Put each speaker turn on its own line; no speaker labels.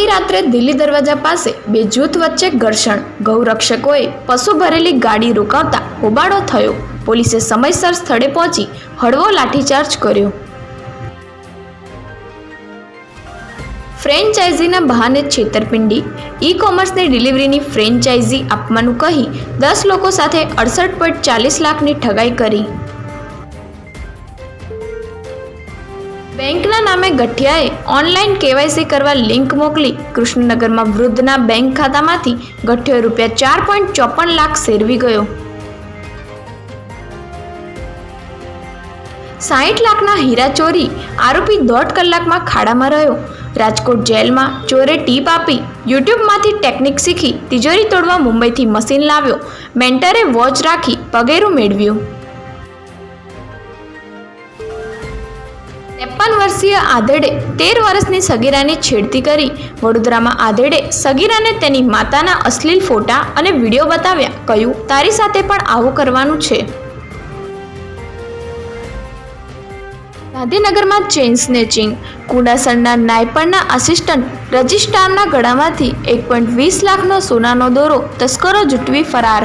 રાત્રે દિલ્હી દરવાજા પાસે બે જૂથ વચ્ચે ઘર્ષણ. ગૌરક્ષકોએ પશુ ભરેલી ગાડી રોકાવતા હોબાળો થયો. પોલીસે સમયસર સ્થળે પહોંચી હળવો લાઠીચાર્જ કર્યો. ફ્રેન્ચાઇઝીના બહાને છેતરપિંડી. ઈ કોમર્સની ડિલિવરીની ફ્રેન્ચાઇઝી આપવાનું કહી દસ લોકો સાથે અડસઠ પોઈન્ટ ચાલીસ લાખની ઠગાઈ કરી. બેંકના નામે ગઠિયાએ ઓનલાઈન કેવાયસી કરવા લિંક મોકલી કૃષ્ણનગરમાં વૃદ્ધના બેંક ખાતામાંથી ગઠિયો રૂપિયા ચાર પોઈન્ટ ચોપન લાખ સેરવી ગયો. સાહીઠ લાખના હીરા ચોરી આરોપી દોઢ કલાકમાં ખાડામાં રહ્યો. રાજકોટ જેલમાં ચોરે ટીપ આપી યુટ્યુબમાંથી ટેકનિક શીખી તિજોરી તોડવા મુંબઈથી મશીન લાવ્યો. મેન્ટરે વોચ રાખી પગેરું મેળવ્યું. ત્રેપન વર્ષીય આધેડે તેર વર્ષની સગીરાની છેડતી કરી. વડોદરામાં આધેડે સગીરાને તેની માતાના અશ્લીલ ફોટા અને વીડિયો બતાવ્યા. કહ્યું, તારી સાથે પણ આવું કરવાનું છે. ગાંધીનગરમાં ચેઇન સ્નેચિંગ કુડાસણના નાયપણના આસિસ્ટન્ટ રજિસ્ટ્રારના ગળામાંથી એક પોઈન્ટ વીસ લાખનો સોનાનો દોરો તસ્કરો જૂટવી ફરાર.